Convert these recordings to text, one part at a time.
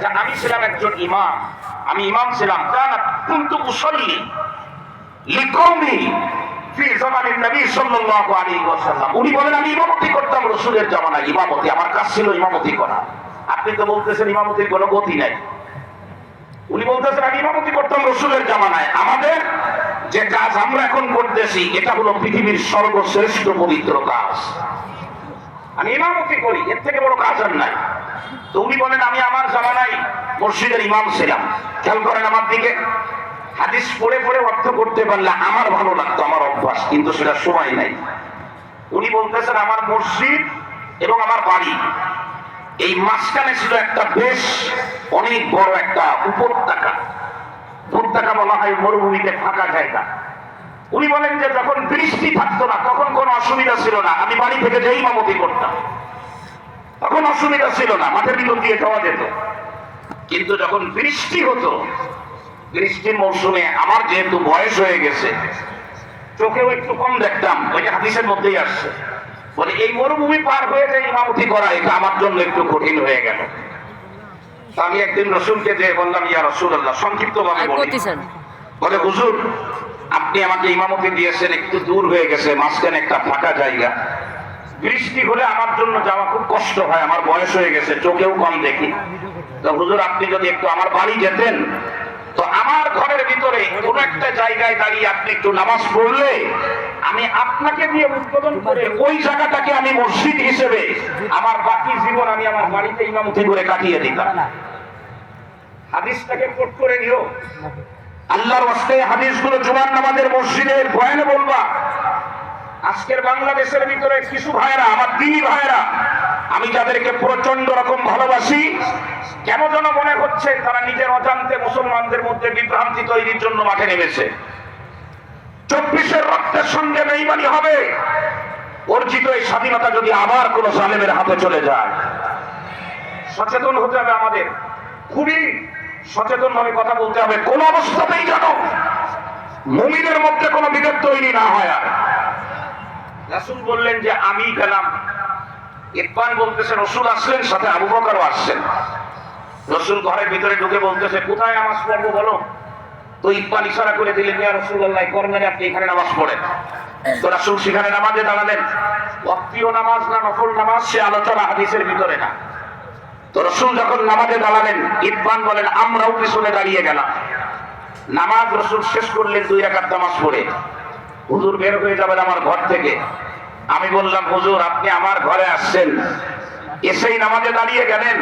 যে আমি ছিলাম একজন ইমাম। আমি ইমাম ছিলাম। কারণ কিন্তু সাল্লাল্লাহু আলাইহি উনি বলেন, আমি করতাম জামানায়। আমার কাজ ছিল করা। আপনি তো কোনো গতি নাই। উনি আমি করতাম জামানায়। আমাদের যে কাজ আমরা এখন এটা পৃথিবীর সর্বশ্রেষ্ঠ পবিত্র কাজ। আমি ইমামতি করি, এর থেকে বড় কাজ আর নাই। তো উনি বলেন, আমি আমার জামানায় মসজিদের ইমাম ছিলাম। খেয়াল করেন আমার দিকে। হাদিস পড়ে পড়ে অর্থ করতে পারলে আমার ভালো লাগতো, আমার অভ্যাস, কিন্তু সেটা সময় নাই। উনি বলতেছেন, আমার মসজিদ এবং আমার বাড়ি, এই মাঝখানে ছিল একটা বেশ অনেক বড় একটা উপত্যকা। উপত্যকা বলা হয় মরুভূমিতে ফাঁকা জায়গা। উনি বলেন যে, যখন বৃষ্টি থাকতো না, তখন কোনো অসুবিধা ছিল না। আমি বাড়ি থেকে যেই মামতি করতাম। তখন অসুবিধা ছিল না মাঠের ভিতর দিয়ে যাওয়া যেত। কিন্তু যখন বৃষ্টি হতো বৃষ্টির মৌসুমে আমার যেহেতু বয়স হয়ে গেছে চোখেও একটু কম দেখতাম ওইটা হাদিসের মধ্যেই আসছে। বলে এই মরুভূমি পার হয়ে যে ইমামতি করা এটা আমার জন্য একটু কঠিন হয়ে গেল। আমি একদিন রসুলকে যে বললাম ইয়া রসুল আল্লাহ সংক্ষিপ্ত ভাবে বলে হুজুর আপনি আমাকে ইমামতি দিয়েছেন একটু দূর হয়ে গেছে মাঝখানে একটা ফাঁকা জায়গা। বৃষ্টি হলে আমার জন্য যাওয়া খুব কষ্ট হয়, আমার বয়স হয়ে গেছে, চোখেও কম দেখি। তো হুজুর, আপনি যদি একটু আমার বাড়ি যেতেন, তো আমার ঘরের ভিতরে কোন একটা জায়গায় দাঁড়িয়ে আপনি একটু নামাজ পড়লে আমি আপনাকে দিয়ে উদ্বোধন করে ওই জায়গাটাকে আমি মসজিদ হিসেবে আমার বাকি জীবন আমি আমার বাড়িতে ইমামতি করে কাটিয়ে দিতাম। হাদিসটাকে কোট করে নিও। আল্লাহর হাদিসগুলো জুমার নামাজের মসজিদের বয়ানে বলবা আজকের বাংলাদেশের ভিতরে কিছু ভাইরা আমার দিনী ভাইরা আমি যাদেরকে প্রচণ্ড রকম ভালোবাসি, কেন যেন মনে হচ্ছে তারা নিজের অজান্তে মুসলমানদের মধ্যে বিভ্রান্তি তৈরির জন্য মাঠে নেমেছে। চব্বিশের রক্তের সঙ্গে বেইমানি হবে। অর্জিত এই স্বাধীনতা যদি আবার কোন জালেমের হাতে চলে যায়। সচেতন হতে হবে আমাদের। খুবই সচেতন ভাবে কথা বলতে হবে। কোন অবস্থাতেই যেন মুমিনের মধ্যে কোনো বিভেদ তৈরি না হয় আর। রাসুল বললেন যে, আমি গেলাম ইরফান বলতেছে, রসুল আসলেন, সাথে আবু বকরও আসছেন। রসুল ঘরের ভিতরে ঢুকে বলতেছে, কোথায় নামাজ পড়ব বলো? তো ইরফান ইশারা করে দিলেন, ইয়া রসুল্লাহ করলেন আপনি এখানে নামাজ পড়েন। তো রাসুল সেখানে নামাজে দাঁড়ালেন। অপ্রিয় নামাজ না নফল নামাজ, সে আলোচনা হাদিসের ভিতরে না। তো রসুল যখন নামাজে দাঁড়ালেন, ইরফান বলেন, আমরাও পিছনে দাঁড়িয়ে গেলাম। নামাজ রসুল শেষ করলেন, দুই রাকাত নামাজ পড়ে। হুজুর বের হয়ে যাবেন আমার ঘর থেকে। আমি বললাম, হুজুর, আপনি আমার ঘরে আসছেন। এসেই নামাজে দাঁড়িয়ে গেলেন।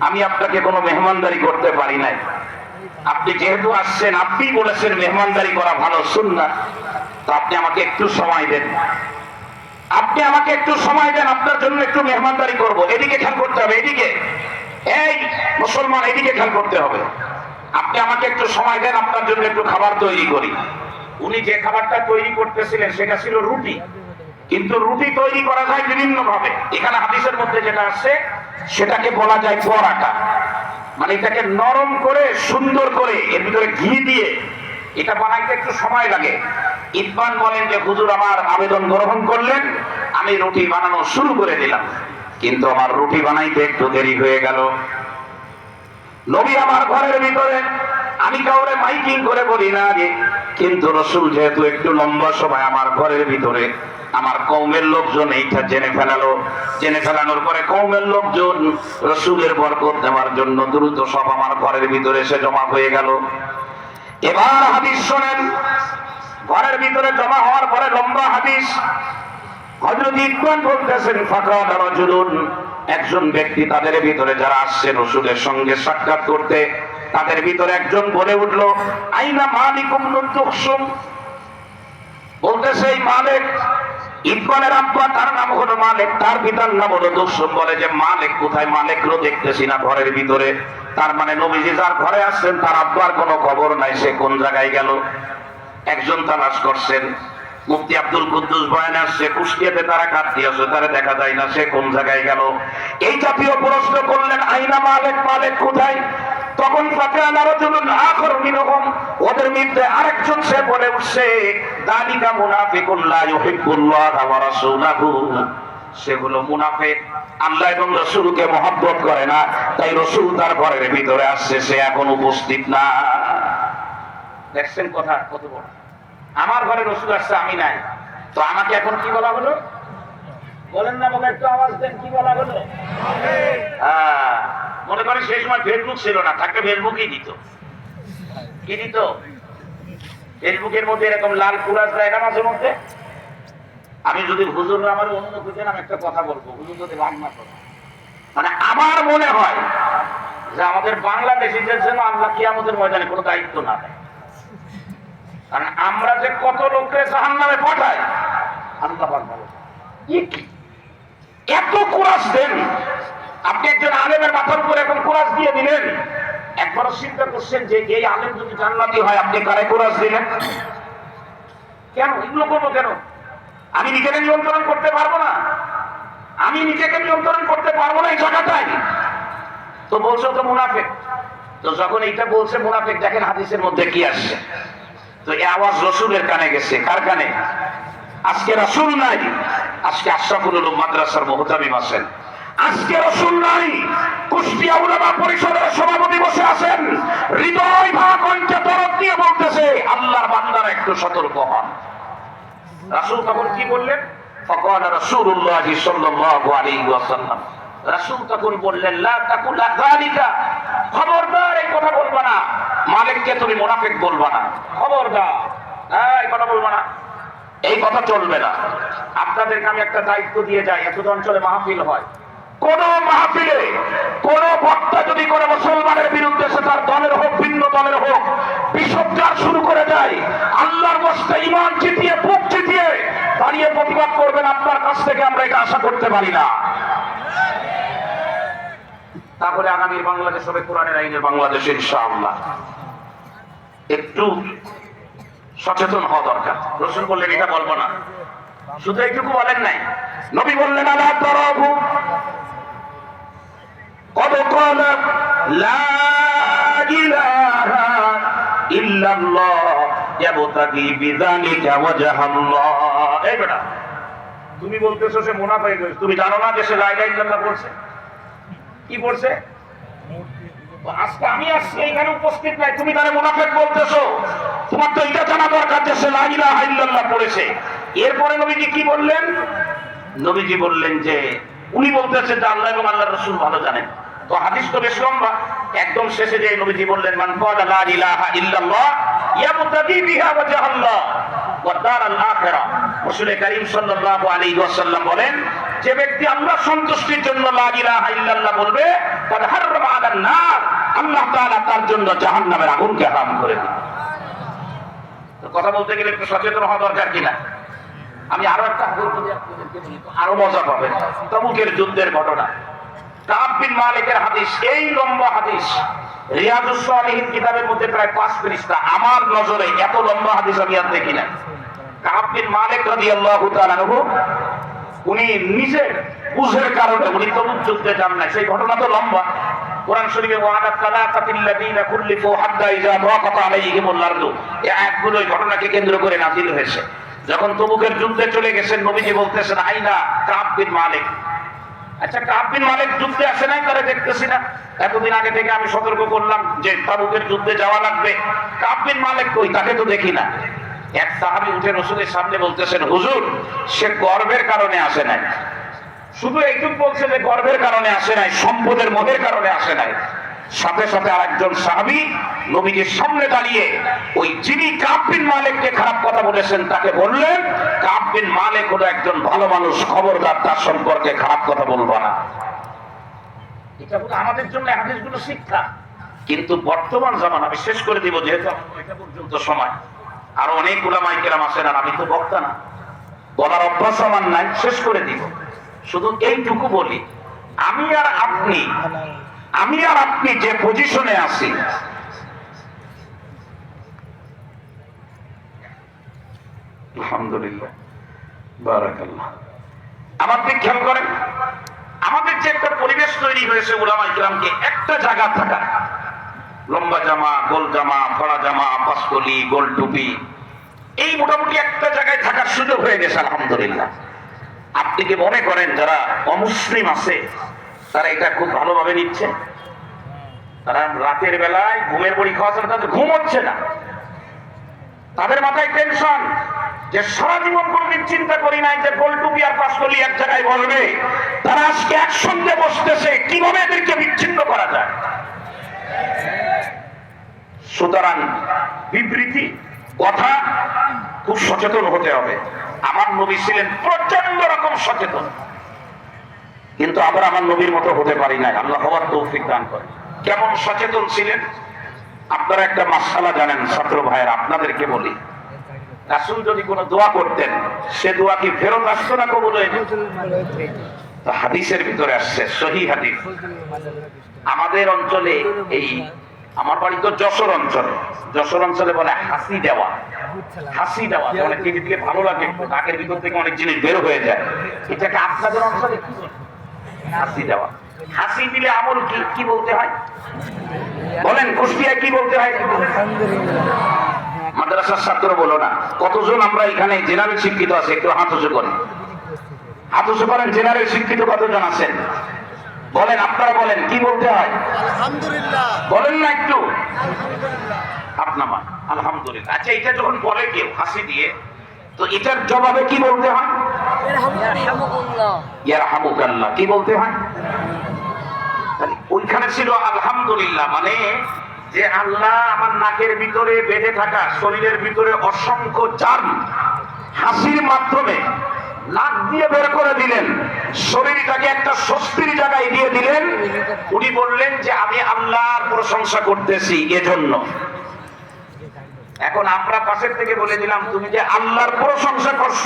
আমি আপনাকে কোনো মেহমানদারি করতে পারি নাই। আপনি যেহেতু আসছেন, আপনি বলেছেন মেহমানদারি করা ভালো শুন না তো আপনি আমাকে একটু সময় দেন। আপনি আমাকে একটু সময় দেন, আপনার জন্য একটু মেহমানদারি করব। এদিকে খেয়াল করতে হবে, এদিকে। এই মুসলমান, এদিকে খেয়াল করতে হবে। আপনি আমাকে একটু সময় দেন, আপনার জন্য একটু খাবার তৈরি করি। উনি যে খাবারটা তৈরি করতেছিলেন, সেটা ছিল রুটি। কিন্তু রুটি তৈরি করা যায় বিভিন্ন ভাবে এখানে হাদিসের মধ্যে যেটা আছে সেটাকে বলা যায় পরাটা। মানে এটাকে নরম করে, সুন্দর করে, এর ভিতরে ঘি দিয়ে এটা বানাইতে একটু সময় লাগে। ইরফান বলেন যে, হুজুর, আমার আবেদন গ্রহণ করলেন, আমি রুটি বানানো শুরু করে দিলাম। কিন্তু আমার রুটি বানাইতে একটু দেরি হয়ে গেল। নবী আমার ঘরের ভিতরে, আমি কাউরে মাইকিং করে বলি না যে কিন্তু রসুল যেহেতু একটু লম্বা সময় আমার ঘরের ভিতরে, আমার কৌমের লোকজন এইটা জেনে ফেলালো। জেনে ফেলানোর পরে কৌমের লোকজন রসুলের বরকত দেওয়ার জন্য দ্রুত সব আমার ঘরের ভিতরে এসে জমা হয়ে গেল। এবার হাদিস শোনেন। ঘরের ভিতরে জমা হওয়ার পরে লম্বা হাদিস। হজরত ইকবাল বলতেছেন ফাঁকা একজন ব্যক্তি তাদের ভিতরে যারা আসছেন রসুলের সঙ্গে সাক্ষাৎ করতে তাদের ভিতরে একজন বলে উঠল, আইনা মালিকুম নুতুকসুম বলতেছে এই মালিক ইকবালের আব্বা, তার নাম হলো মালিক, তার পিতার নাম হলো দুসুম বলে যে, মালিক কোথায়? মালিকরও দেখতেছি না ঘরের ভিতরে। তার মানে নবীজি যার ঘরে আসছেন, তার আব্বার কোনো খবর নাই, সে কোন জায়গায় গেল? একজন তালাশ করছেন, মুফতি আব্দুল কুদ্দুস বয়ানে আসছে, কুষ্টিয়াতে তারা কাটতি আছে তারা দেখা যায় না সে কোন জায়গায় গেল? এই জাতীয় প্রশ্ন করলেন, আইনা মালেক মালেক কোথায়? তখন ওদের মধ্যে আরেকজন সে বলে উঠছে দালিকা মুনাফিকুন লা ইউহিব্বুল্লাহ ওয়া রাসূলাহু। সেগুলো মুনাফেক। আল্লাহ এবং রসুলকে মহব্বত করে না তাই রসুল তার ঘরের ভিতরে আসছে সে এখন উপস্থিত না। দেখছেন কথা কত বড়। আমার ঘরে রসুল আসছে আমি নাই। তো আমাকে এখন কি বলা হলো? বলেন না বাবা একটু আওয়াজ দেন কি বলা হলো? হ্যাঁ, মনে করেন সেই সময় ফেসবুক ছিল না, থাকলে ফেসবুকই দিত। কি দিত? ফেসবুকের মধ্যে এরকম লাল কুরাস দেয় না মাঝে মধ্যে? আমি যদি হুজুর আমার অনুমতি দেন আমি একটা কথা বলব, হুজুর যদি রাগ না মানে আমার মনে হয় যে আমাদের বাংলাদেশিদের জন্য আল্লাহ কি আমাদের ময়দানে কোনো দায়িত্ব না দেয়। কারণ আমরা যে কত লোককে জাহান নামে পাঠাই, আল্লাহ? এত কুরাস দেন আপনি একজন আলেমের মাথার উপর এখন কুরাস দিয়ে দিলেন। একবারও চিন্তা করছেন যে এই আলেম যদি জান্নাতি হয়, আপনি কারে কুরাস দিলেন? কেন? এগুলো করব কেন? আমি নিজেকে নিয়ন্ত্রণ করতে পারব না। আমি নিজেকে নিয়ন্ত্রণ করতে পারব না এই জায়গাটায়। তো বলছো তো মুনাফেক। তো যখন এইটা বলছে মুনাফেক, দেখেন হাদিসের মধ্যে কি আসছে। তো এই আওয়াজ রসুলের কানে গেছে। কার কানে? আজকে রসুল নাই। আজকে আশরাফুল মাদ্রাসার মোহতামিম আছেন। আজকে রসুল নাই, কুষ্টিয়া উলামা পরিষদের সভাপতি বসে আছেন। হৃদয় ভা কণ্ঠে তরফ দিয়ে বলতেছে, আল্লাহর বান্দারা একটু সতর্ক হন। রাসূল তখন কি বললেন? ফকাল রাসূলুল্লাহ সাল্লাল্লাহু আলাইহি ওয়াসাল্লাম। রাসূল তখন বললেন, লা তাকুলা যালিকা খবরদার, এই কথা বলবা না। মালিককে তুমি মুনাফিক বলবা না। খবরদার। এই কথা বলবা না। এই কথা চলবে না। আপনাদেরকে আমি একটা দায়িত্ব দিয়ে যাই এত অঞ্চলে মাহফিল হয়। কোন মাহফিলে, কোন বক্তা যদি করে মুসলমানের বিরুদ্ধে সে তার দলের হোক, ভিন্ন দলের হোক বিষোপচার শুরু করে দেয়, আল্লাহর বস্তে ইমান জিতিয়ে, বুক জিতিয়ে, দাঁড়িয়ে প্রতিবাদ করবেন আপনার কাছ থেকে, আমরা এটা আশা করতে পারি না। তাহলে আগামীর বাংলাদেশ হবে কোরআনের আইনের বাংলাদেশ, ইনশাআল্লাহ। একটু সচেতন হওয়া দরকার। রসুল বললেন, এটা বলব না। শুধু এইটুকু বলেন নাই। নবী বললেন আল্লাহ কত লা তুমি বলতেছো সে তুমি জানো না যে সে কি বলছে আজকে আমি এইখানে উপস্থিত নাই। তুমি তোমার তো জানা দরকার যে সে পড়েছে। এরপরে নবীজি কি বললেন? নবীজি বললেন যে, উনি বলতেছে যে আল্লাহ এবং আল্লাহ রসুল ভালো জানেন। তো হাদিস তো বেশ লম্বা। একদম শেষে যে নবীজি বললেন, মান ক্বালা লা ইলাহা ইল্লাল্লাহ, ইয়াবতাগি বিহা ওয়াজহাল্লাহ, ওয়া দারাল আখিরাহ রাসূল করিম সাল্লাল্লাহু আলাইহি ওয়াসাল্লাম বলেন, যে ব্যক্তি আল্লাহ সন্তুষ্টির জন্য লা ইলাহা ইল্লাল্লাহ বলবে তার হাররামা আলান নার, আল্লাহ তাআলা তার জন্য জাহান্নামের আগুনকে হারাম করে দিবেন তো কথা বলতে গেলে একটু সচেতন হওয়া দরকার কিনা? আমি আরও একটা আরও মজা পাবেন। তবুকের যুদ্ধের ঘটনা। আমার নজরে এত লম্বা হাদিস আমি আর দেখি না। মালিক উনি নিজের বুঝের কারণে, উনি তবুক যুদ্ধে যান না সেই ঘটনা তো লম্বা। ঘটনাকে কেন্দ্র করে নাযিল হয়েছে। যখন তবুকের যুদ্ধে চলে গেছেন, নবীজি বলতেছেন, আইনা কাব বিন মালিক। আচ্ছা কাবিন মালিক যুদ্ধে আসে নাই তারা দেখতেছি না। এতদিন আগে থেকে আমি সতর্ক করলাম যে তাবুকের যুদ্ধে যাওয়া লাগবে। কাবিন মালিক কই? তাকে তো দেখি না। এক সাহাবি উঠে রসুলের সামনে বলতেছেন, হুজুর, সে গর্বের কারণে আসে নাই। শুধু এইটুক বলছে যে গর্বের কারণে আসে নাই, সম্পদের মোহের কারণে আসে নাই। সাথে সাথে আরেকজন সাহাবি নবীজির সামনে দাঁড়িয়ে ওই যিনি কাব্বিন মালিককে খারাপ কথা বলেছেন তাকে বললেন কাব্বিন মালিক হলো একজন ভালো মানুষ খবরদার তার সম্পর্কে খারাপ কথা বলব না। এটা হলো আমাদের জন্য হাদিসগুলো শিক্ষা। কিন্তু বর্তমান জামান আমি শেষ করে দিব যেহেতু ওইটা পর্যন্ত সময়। আরও অনেক কেরাম আর আমি তো বক্তা না। বলার অভ্যাস আমার নাই শেষ করে দিব। শুধু এইটুকু বলি আমি আর আপনি আমি আর আপনি যে পজিশনে আছি, আলহামদুলিল্লাহ খেয়াল পরিবেশ তৈরি হয়েছে একটা থাকা। লম্বা জামা, গোল জামা জামা এই মোটামুটি একটা জায়গায় থাকার সুযোগ হয়ে গেছে, আলহামদুলিল্লাহ। আপনি কি মনে করেন যারা অমুসলিম আছে তারা এটা খুব ভালোভাবে নিচ্ছে। তারা রাতের বেলায় ঘুমের আছে না, তাদের ঘুম হচ্ছে না। তাদের মাথায় টেনশন যে সারা জীবন কোনদিন চিন্তা করি নাই যে গোলটুপি আর পাঁচকলি এক জায়গায় বলবে। তারা আজকে একসঙ্গে বসতেছে কীভাবে এদেরকে বিচ্ছিন্ন করা যায়? সুতরাং বিবৃতি কথা খুব সচেতন হতে হবে। আমার নবী ছিলেন প্রচণ্ড রকম সচেতন। কিন্তু আবার আমার নবীর মতো হতে পারি না আল্লাহ হওয়ার তৌফিক দান করে কেমন সচেতন ছিলেন? আপনারা একটা মাসালা জানেন, ছাত্র ভাইয়ের, আপনাদেরকে বলি। রাসুল যদি কোনো দোয়া করতেন, সে দোয়া কি ফেরত আসতো না কবুল হাদিসের ভিতরে আসছে, সহি হাদিস। আমাদের অঞ্চলে এই, আমার বাড়ি তো যশোর অঞ্চলে। যশোর অঞ্চলে বলে হাসি দেওয়া। হাসি দেওয়া ভালো লাগে নাকের ভিতর থেকে অনেক জিনিস বের হয়ে যায়। এটাকে আপনাদের অঞ্চলে কি? হাসি দেওয়া। হাসি দিলে আমল কি কি বলতে হয়? বলেন কুষ্টিয়ায় কি বলতে হয়? মাদ্রাসার ছাত্র বলো না কতজন আমরা এখানে জেনারেল শিক্ষিত আছে একটু হাত উঁচু করেন। হাত উঁচু করেন জেনারেল শিক্ষিত কতজন আছেন? বলেন আপনারা বলেন কি বলতে হয়? বলেন না একটু। আপনামা আলহামদুলিল্লাহ। আচ্ছা এটা যখন বলে কেউ হাসি দিয়ে তো এটার জবাবে কি বলতে হয়? ইয়ারহামুকাল্লাহ। কি বলতে হয়? ওইখানে ছিল আলহামদুলিল্লাহ মানে যে আল্লাহ আমার নাকের ভিতরে বেঁধে থাকা, শরীরের ভিতরে অসংখ্য চান হাসির মাধ্যমে নাক দিয়ে বের করে দিলেন, শরীরটাকে একটা স্বস্তির জায়গায় দিয়ে দিলেন। উনি বললেন যে, আমি আল্লাহর প্রশংসা করতেছি, এজন্য। এখন আমরা পাশের থেকে বলে দিলাম, তুমি যে আল্লাহর প্রশংসা করছ,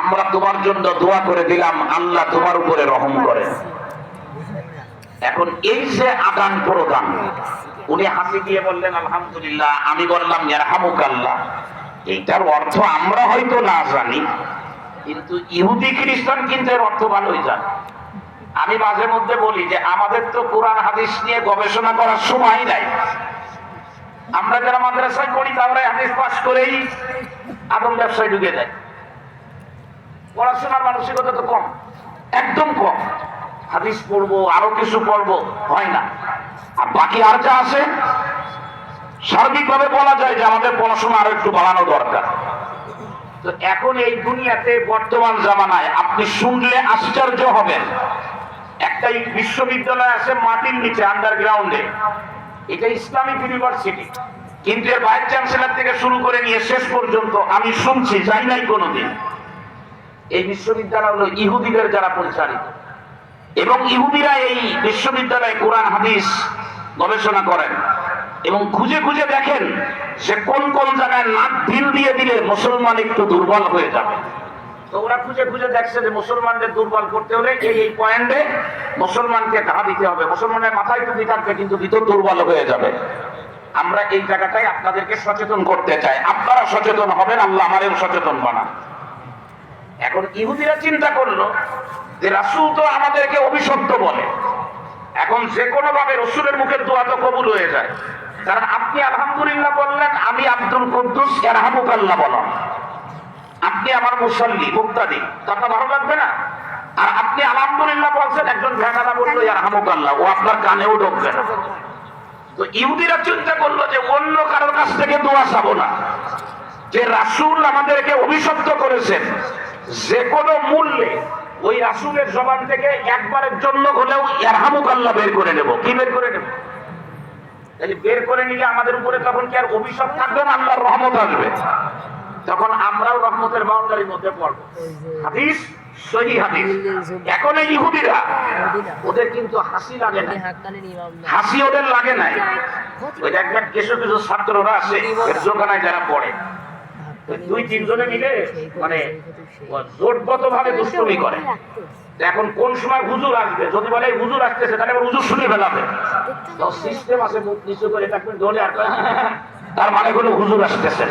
আমরা তোমার জন্য দোয়া করে দিলাম, আল্লাহ তোমার উপরে রহম করে। এখন এই যে আদান প্রদান, উনি হাসি দিয়ে বললেন, আলহামদুলিল্লাহ, আমি বললাম ইয়ারহামুক আল্লাহ এইটার অর্থ আমরা হয়তো না জানি, কিন্তু ইহুদি খ্রিস্টান কিন্তু এর অর্থ ভালোই জানে। আমি মাঝে মধ্যে বলি যে, আমাদের তো কোরআন হাদিস নিয়ে গবেষণা করার সময় নাই। আমরা যারা মাদ্রাসায় পড়ি, তারা হাদিস পাস করেই আদম ব্যবসায় ঢুকে যায়। পড়াশোনার মানসিকতা তো কম, একদম কম। হাদিস পড়ব, আরও কিছু পড়ব, হয় না। আর বাকি আর যা আছে, সার্বিকভাবে বলা যায় যে আমাদের পড়াশোনা আরও একটু বাড়ানো দরকার। তো এখন এই দুনিয়াতে বর্তমান জামানায় আপনি শুনলে আশ্চর্য হবেন। একটা বিশ্ববিদ্যালয় আছে মাটির নিচে আন্ডারগ্রাউন্ডে এটা ইসলামিক ইউনিভার্সিটি। কিন্তু এর ভাইস চ্যান্সেলর থেকে শুরু করে নিয়ে শেষ পর্যন্ত আমি শুনছি, যাই নাই কোনোদিন। এই বিশ্ববিদ্যালয় হলো ইহুদিদের যারা পরিচালিত। এবং ইহুদিরা এই বিশ্ববিদ্যালয়ে কোরআন, হাদিস গবেষণা করেন এবং খুঁজে খুঁজে দেখেন যে কোন কোন জায়গায় নাক ঢিল দিয়ে দিলে মুসলমান একটু দুর্বল হয়ে যাবে। তো ওরা খুঁজে খুঁজে দেখছে যে মুসলমানদের দুর্বল করতে হলে এই এই পয়েন্টে মুসলমানকে ঘা দিতে হবে। মুসলমানের মাথায় টুপি থাকবে, কিন্তু ভিতর দুর্বল হয়ে যাবে। আমরা এই জায়গাটাই আপনাদেরকে সচেতন করতে চাই। আপনারা সচেতন হবেন, আল্লাহ আমাদের সচেতন বানান। এখন ইহুদিরা চিন্তা করল যে রাসূল তো আমাদেরকে অভিশপ্ত বলে। এখন যে কোনো ভাবে রসুলের মুখের দোয়া তো কবুল হয়ে যায়। কারণ আপনি আলহামদুলিল্লাহ বললেন, আমি আব্দুল কুদ্দুস এরহামুকাল্লাহ বললাম। আপনি আমার মুসল্লি, মুক্তাদি, কথা ভালো লাগবে না? আর আপনি আলহামদুলিল্লাহ বলছেন, একজন ভেঙালা বলল, ইয়ারহামুকাল্লাহ ও আপনার কানেও ঢুকবে না। তো ইহুদিরা চিন্তা করল যে, অন্য কারোর কাছ থেকে দোয়া চাবো না। যে রাসূল আমাদেরকে অভিশপ্ত করেছেন, যে কোনো মূল্যে ওই রাসূলের জবান থেকে একবারের জন্য হলেও ইয়ারহামুক আল্লাহ বের করে নেব। কি বের করে নেব? বের করে নিলে আমাদের উপরে তখন কি আর অভিশাপ থাকবে না? আল্লাহর রহমত আসবে। তখন আমরাও রহমতের বাউন্ডারির মধ্যে পড়ব। হাদিস এখন এই ইহুদিরা, ওদের কিন্তু হাসি লাগে হাসি ওদের লাগে নাই। যারা পড়ে। দুই, তিনজনে মিলে মানে করে। এখন কোন সময় হুজুর আসবে? যদি বলে হুজুর আসতেছে, তাহলে আবার হুজুর শুনে ফেলাবে। সিস্টেম আছে, মুখ নিচু করে ধরে আর তার মানে হলো হুজুর আসতেছে।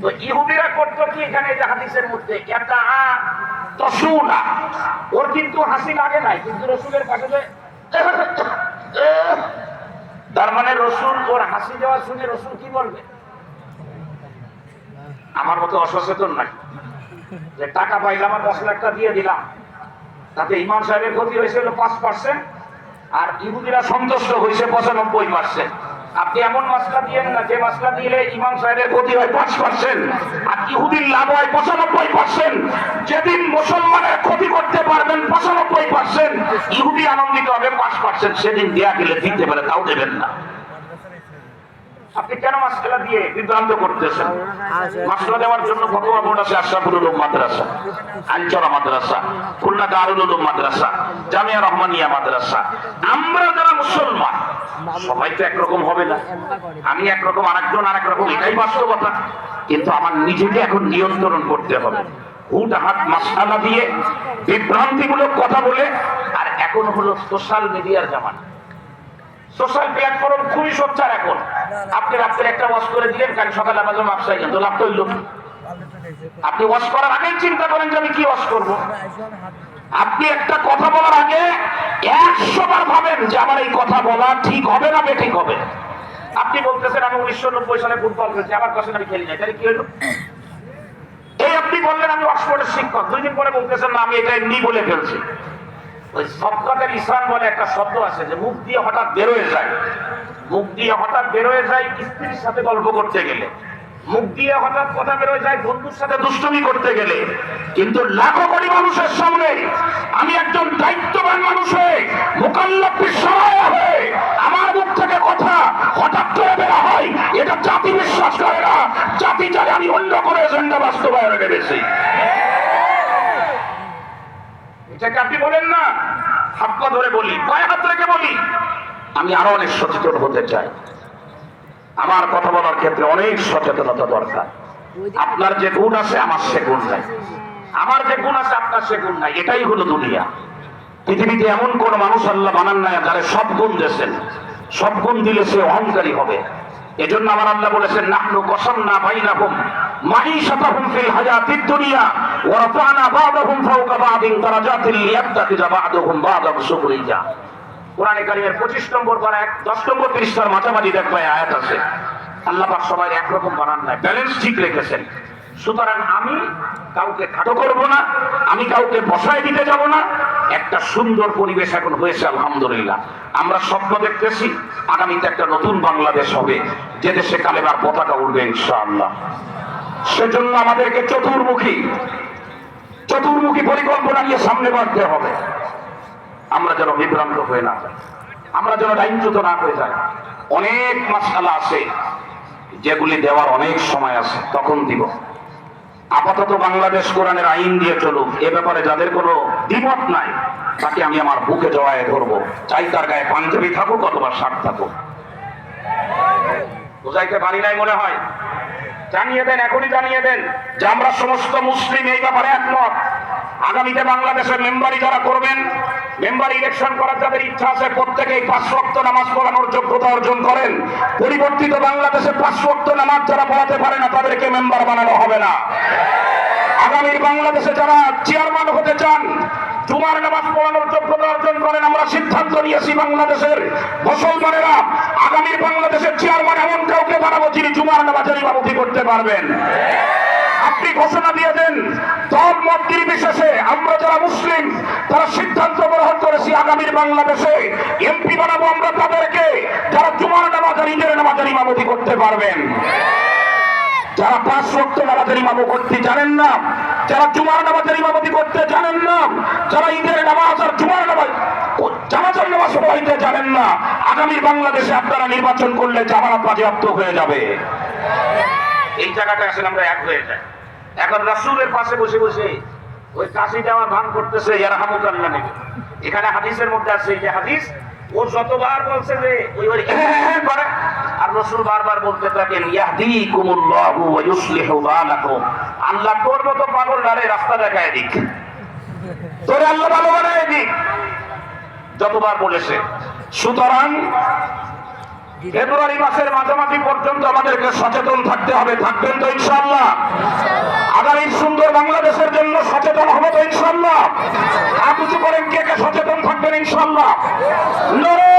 তো ইহুদিরা করতো কি এখানে মধ্যে? ওর কিন্তু হাসি লাগে নাই, কিন্তু রসুলের তার মানে রসুল, ওর হাসি দেওয়া শুনে রসুল কি বলবে? আমার মতো অসচেতন নাই। যে টাকা পাইলাম আর মশলা একটা দিয়ে দিলাম। তাতে ইমাম সাহেবের ক্ষতি হয়েছে হলো পাঁচ পার্সেন্ট আর ইহুদিরা সন্তুষ্ট হয়েছে পঁচানব্বই পার্সেন্ট আপনি এমন মশলা দিয়েন না, যে মশলা দিলে ইমাম সাহেবের ক্ষতি হয় পাঁচ পার্সেন্ট আর ইহুদির লাভ হয় পঁচানব্বই পার্সেন্ট যেদিন মুসলমানের ক্ষতি করতে পারবেন পঁচানব্বই পার্সেন্ট ইহুদি আনন্দিত হবে পাঁচ পার্সেন্ট সেদিন দেয়া গেলে দিতে পারে, তাও দেবেন না। মাসলা মাসলা আমরা যারা মুসলমান সবাই তো একরকম হবে না। আমি একরকম, আরেকজন আরেক রকম এটাই বাস্তবতা। কিন্তু আমার নিজেকে এখন নিয়ন্ত্রণ করতে হবে। হাত দিয়ে কথা বলে, আর এখন হলো সোশ্যাল মিডিয়ার সোশ্যাল প্ল্যাটফর্ম খুবই এখন। আপনি রাত্রে একটা ওয়াশ করে দিলেন, কাল সকালে লাভ আপনি ওয়াশ করার আগেই চিন্তা করেন যে আমি কি ওয়াশ করব? আপনি একটা কথা বলার আগে একশো বার ভাবেন যে আমার এই কথা বলা ঠিক হবে না বেঠিক হবে। আপনি বলতেছেন, আমি উনিশশো নব্বই সালে ফুটবল খেলছি, আমার কাছে আমি খেলি নাই। তাহলে কি হলো? এই আপনি বললেন, আমি অক্সফোর্ডের শিক্ষক। দুই দিন পরে বলতেছেন, না, আমি এটা এমনি বলে ফেলছি। ওই সবকাতের ইসলাম বলে একটা শব্দ আছে যে, মুখ দিয়ে হঠাৎ বেরোয় যায়। মুখ দিয়ে হঠাৎ বেরোয় যায় স্ত্রীর সাথে গল্প করতে গেলে। মুখ দিয়ে হঠাৎ কথা বেরোয় যায় বন্ধুর সাথে দুষ্টুমি করতে গেলে। কিন্তু লাখো কোটি মানুষের সামনে আমি একজন দায়িত্ববান মানুষ হয়ে মোকাল্লাপ সহায় হয়ে আমার মুখ থেকে কথা হঠাৎ করে বেরা হয়, এটা জাতি বিশ্বাস করে না। জাতি জানে আমি অন্য করে এজেন্ডা বাস্তবায়নে ভেবেছি এটাকে আপনি বলেন না, হাত পা ধরে বলি, পায়ে হাত রেখে বলি। আমি আরও অনেক সচেতন হতে চাই। আমার কথা বলার ক্ষেত্রে অনেক সচেতনতা দরকার। আপনার যে গুণ আছে, আমার সে গুণ নাই। আমার যে গুণ আছে, আপনার সে গুণ নাই। এটাই হলো দুনিয়া। পৃথিবীতে এমন কোন মানুষ আল্লাহ বানান নাই যারা সব গুণ দিয়েছেন। সব গুণ দিলে সে অহংকারী হবে। এজন্য আমার আল্লাহ বলেছেন, নাহনু কসামনা বাইনাহুম মাঈশাতাহুম ফিল হায়াতিদ দুনিয়া ওয়া রাফা'না বা'দাহুম ফাওকা বা'দিন দারাজাতিল লিয়াত্তাখিযা বা'দুহুম বা'দান সুখরিয়া কোরআনে কারিমের 25 নম্বর পারা 10 নম্বর পৃষ্ঠার মাঝামাঝি দেখবে আয়াত আছে। আল্লাহ পাক সবাই একরকম বানান নাই। ব্যালেন্স ঠিক রেখেছেন। সুতরাং আমি কাউকে খাটো করব না, আমি কাউকে বসায় দিতে যাব না। একটা সুন্দর পরিবেশ এখন হয়েছে, আলহামদুলিল্লাহ। আমরা স্বপ্ন দেখতেছি, আগামীতে একটা নতুন বাংলাদেশ হবে, যে দেশে কালেমার পতাকা উঠবে ইনশাআল্লাহ। সেজন্য আমাদেরকে চতুর্মুখী চতুর্মুখী পরিকল্পনা নিয়ে সামনে বাড়তে হবে। আমরা যেন বিভ্রান্ত হয়ে না যাই, আমরা যেন লাইনচ্যুত না হয়ে যাই। অনেক মাসালা আছে, যেগুলি দেওয়ার অনেক সময় আছে, তখন দিব। আপাতত বাংলাদেশ কোরআনের আইন দিয়ে চলুক। এ ব্যাপারে যাদের কোনো দ্বিমত নাই, তাকে আমি আমার বুকে জড়ায় ধরবো। চাই তার গায়ে পাঞ্জাবি থাকুক অথবা শার্ট থাকুক। বুঝাইতে পারি নাই মনে হয়? জানিয়ে দেন, এখনই জানিয়ে দেন যে আমরা সমস্ত মুসলিম এই ব্যাপারে একমত। আগামীতে বাংলাদেশের মেম্বারি যারা করবেন, মেম্বার ইলেকশন করার যাদের ইচ্ছা আছে, প্রত্যেকেই পাঁচ নামাজ পড়ানোর যোগ্যতা অর্জন করেন। পরিবর্তিত বাংলাদেশে পাঁচ নামাজ যারা পড়াতে পারে না, তাদেরকে মেম্বার বানানো হবে না। আগামীর বাংলাদেশে যারা চেয়ারম্যান হতে চান, জুমার নামাজ পড়ানোর যোগ্যতা অর্জন করেন, আমরা সিদ্ধান্ত নিয়েছি বাংলাদেশের মুসলমানেরা। আগামীর বাংলাদেশের চেয়ারম্যান এমন কাউকে বানাবো যিনি জুমার নামাজের ইমামতি করতে পারবেন। আপনি ঘোষণা দিয়ে দেন দল মত নির্বিশেষে আমরা যারা মুসলিম, তারা সিদ্ধান্ত গ্রহণ করেছি আগামীর বাংলাদেশে। এমপি বানাবো আমরা তাদেরকে, যারা জুমার নামাজ আর ঈদের নামাজের ইমামতি করতে পারবেন। যারা পাঁচ রক্ত নামাজের ইমামো করতে জানেন না, যারা জুমার নামাজের ইমামতি করতে জানেন না, যারা ঈদের নামাজ আর জুমার নামাজ, জামাতের নামাজ পড়াইতে জানেন না আগামী বাংলাদেশে আপনারা নির্বাচন করলে জামানত বাজেয়াপ্ত হয়ে যাবে। এই জায়গাটা আসলে আমরা এক হয়ে যাই। এখন রাসূলের পাশে বসে বসে ওই কাশি দেওয়ার ভান করতেছে ইয়ারহামুকাল্লাহ নেবে। এখানে হাদিসের মধ্যে আছে যে হাদিস, ও যতবার বলছে যে, ওই ওই করে আর রসুল বারবার বলতে থাকেন, ইয়াহদিকুমুল্লাহু ওয়া ইউসলিহু বালাকুম। আল্লাহ তোর মতো পাগল নারে রাস্তা দেখায় দিক। তোরে আল্লাহ ভালো বানায় দিক। যতবার বলেছে, সুতরাং ফেব্রুয়ারি মাসের মাঝামাঝি পর্যন্ত আমাদেরকে সচেতন থাকতে হবে। থাকবেন তো ইনশাআল্লাহ। আগামী সুন্দর বাংলাদেশের জন্য সচেতন হবে তো ইনশাআল্লাহ। আর কিছু করেন কে কে সচেতন থাকবেন ইনশাআল্লাহ? নরে